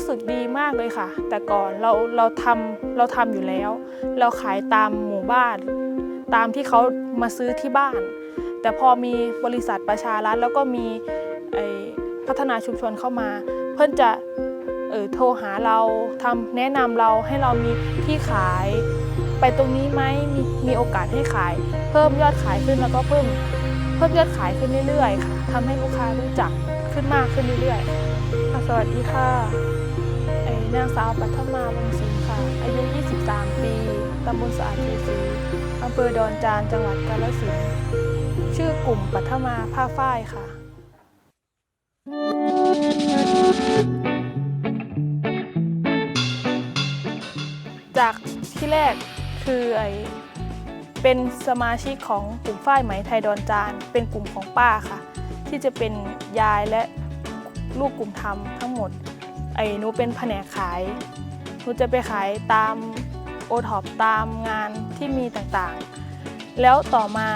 รู้สึกดีมากเลยค่ะ แต่ก่อนเราเราทำเราทำอยู่แล้ว เราขายตามหมู่บ้าน ตามที่เขามาซื้อที่บ้าน แต่พอมีบริษัทประชารัฐแล้วก็มีไอพัฒนาชุมชนเข้ามา เพื่อนจะเออโทรหาเราทำแนะนำเราให้เรามีที่ขายไปตรงนี้ไหมมีมีโอกาสให้ขาย เพิ่มยอดขายขึ้นแล้วก็เพิ่มเพิ่มยอดขายขึ้นเรื่อยๆค่ะทำให้ลูกค้ารู้จักขึ้นมากขึ้นเรื่อยๆสวัสดีค่ะ นางสาวปัทมาวงศิลป์ค่ะ อายุ 23 ปี ตำบลสะอาดเทศรีอำเภอดอนจาน จังหวัดกาฬสินธุ์ ชื่อกลุ่มปัทมาผ้าฝ้ายค่ะ จากที่แรกคือไอเป็นสมาชิกของกลุ่มฝ้ายไหมไทยดอนจาน เป็นกลุ่มของป้าค่ะ ที่จะเป็นยายและลูกกลุ่มทำทั้งหมด ไอ้หนูเป็นแผนกขายหนูจะไปขายตามโอท็อปตามงานที่มีต่างๆ แล้วต่อมา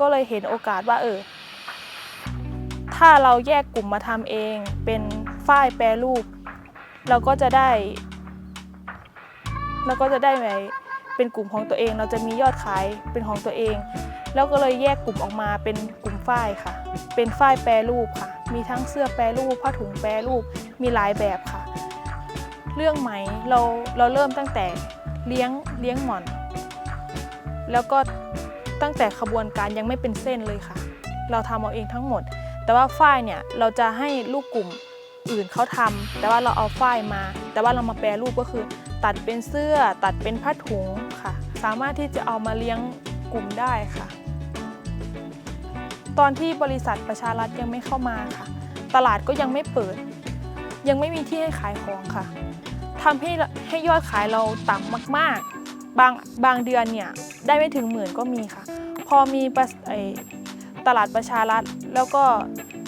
ก็เลยเห็นโอกาสว่าเออ ถ้าเราแยกกลุ่มมาทำเองเป็นฝ้ายแปรรูป เราก็จะได้ เราก็จะได้ไหมเป็นกลุ่มของตัวเอง เราจะมียอดขายเป็นของตัวเอง แล้วก็เลยแยกกลุ่มออกมาเป็นกลุ่มฝ้ายค่ะ เป็นฝ้ายแปรรูปค่ะ มีทั้งเสื้อแปรรูปผ้าถุงแปรรูปมีหลายแบบค่ะ เรื่องไหมเราเราเริ่มตั้งแต่เลี้ยงเลี้ยงหมอน แล้วก็ตั้งแต่ขบวนการยังไม่เป็นเส้นเลยค่ะ เราทำเอาเองทั้งหมด แต่ว่าฝ้ายเนี่ยเราจะให้ลูกกลุ่มอื่นเขาทำแต่ว่าเราเอาฝ้ายมา แต่ว่าเรามาแปรรูปก็คือ ตัดเป็นเสื้อตัดเป็นผ้าถุงค่ะ สามารถที่จะเอามาเลี้ยงกลุ่มได้ค่ะ ตอนที่บริษัทประชารัฐยังไม่เข้ามาค่ะ ตลาดก็ยังไม่เปิด ยังไม่มีที่ให้ขายของค่ะทำให้ให้ยอดขายเราต่ำมากๆ บางบางเดือนเนี่ยได้ไม่ถึงหมื่นก็มีค่ะ พอมีตลาดประชารัฐแล้วก็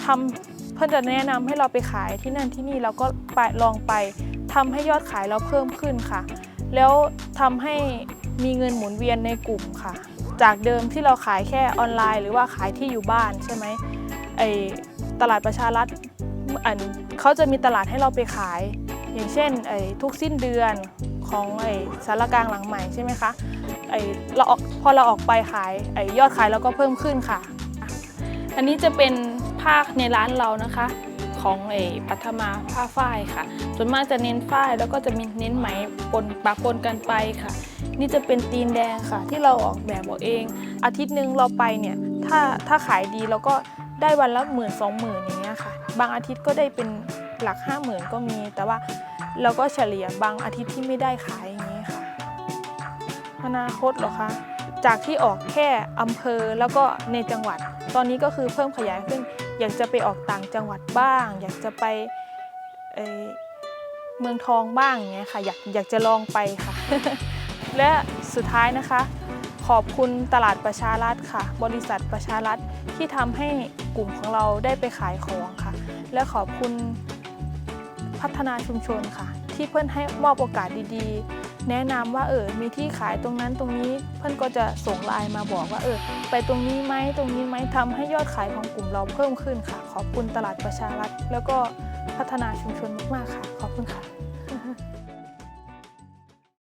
ทำเพื่อนจะแนะนำให้เราไปขายที่นั่นที่นี่เราก็ไปลองไปทำให้ยอดขายเราเพิ่มขึ้นค่ะ แล้วทำให้มีเงินหมุนเวียนในกลุ่มค่ะ จากเดิมที่เราขายแค่ออนไลน์ หรือว่าขายที่อยู่บ้านใช่ไหมไอตลาดประชารัฐ อันเขาจะมีตลาดให้เราไปขาย อย่างเช่นไอทุกสิ้นเดือนของไอสารกลางหลังใหม่ใช่ไหมคะไอเราออกพอเราออกไปขายไอยอดขายเราก็เพิ่มขึ้นค่ะ อันนี้จะเป็นผ้าในร้านเรานะคะของไอปัทมาผ้าฝ้ายค่ะ ส่วนมากจะเน้นฝ้ายแล้วก็จะมีเน้นไหมปนปะปนกันไปค่ะ นี่จะเป็นตีนแดงค่ะ ที่เราออกแบบเอาเอง อาทิตย์หนึ่งเราไปเนี่ยถ้าถ้าขายดีเราก็ได้วันละหมื่นสองหมื่นอย่างเงี้ยค่ะ บางอาทิตย์ก็ได้เป็นหลักห้าหมื่นก็มี แต่ว่าเราก็เฉลี่ยบางอาทิตย์ที่ไม่ได้ขายอย่างนี้ค่ะ อนาคตเหรอคะ จากที่ออกแค่อำเภอแล้วก็ในจังหวัด ตอนนี้ก็คือเพิ่มขยายขึ้น อยากจะไปออกต่างจังหวัดบ้าง อยากจะไปเเมืองทองบ้างอย่างเงี้ยค่ะ อยากอยากจะลองไปค่ะ และสุดท้ายนะคะ ขอบคุณตลาดประชารัฐค่ะ บริษัทประชารัฐที่ทำให้กลุ่มของเราได้ไปขายของค่ะ และขอบคุณพัฒนาชุมชนค่ะ ที่เพื่อนให้มอบโอกาสดีๆ แนะนำว่าเออมีที่ขายตรงนั้นตรงนี้เพื่อนก็จะส่งไลน์มาบอกว่าเออไปตรงนี้ไหมตรงนี้ไหมทำให้ยอดขายของกลุ่มเราเพิ่มขึ้นค่ะ ขอบคุณตลาดประชารัฐแล้วก็พัฒนาชุมชนมากๆค่ะ ขอบคุณค่ะ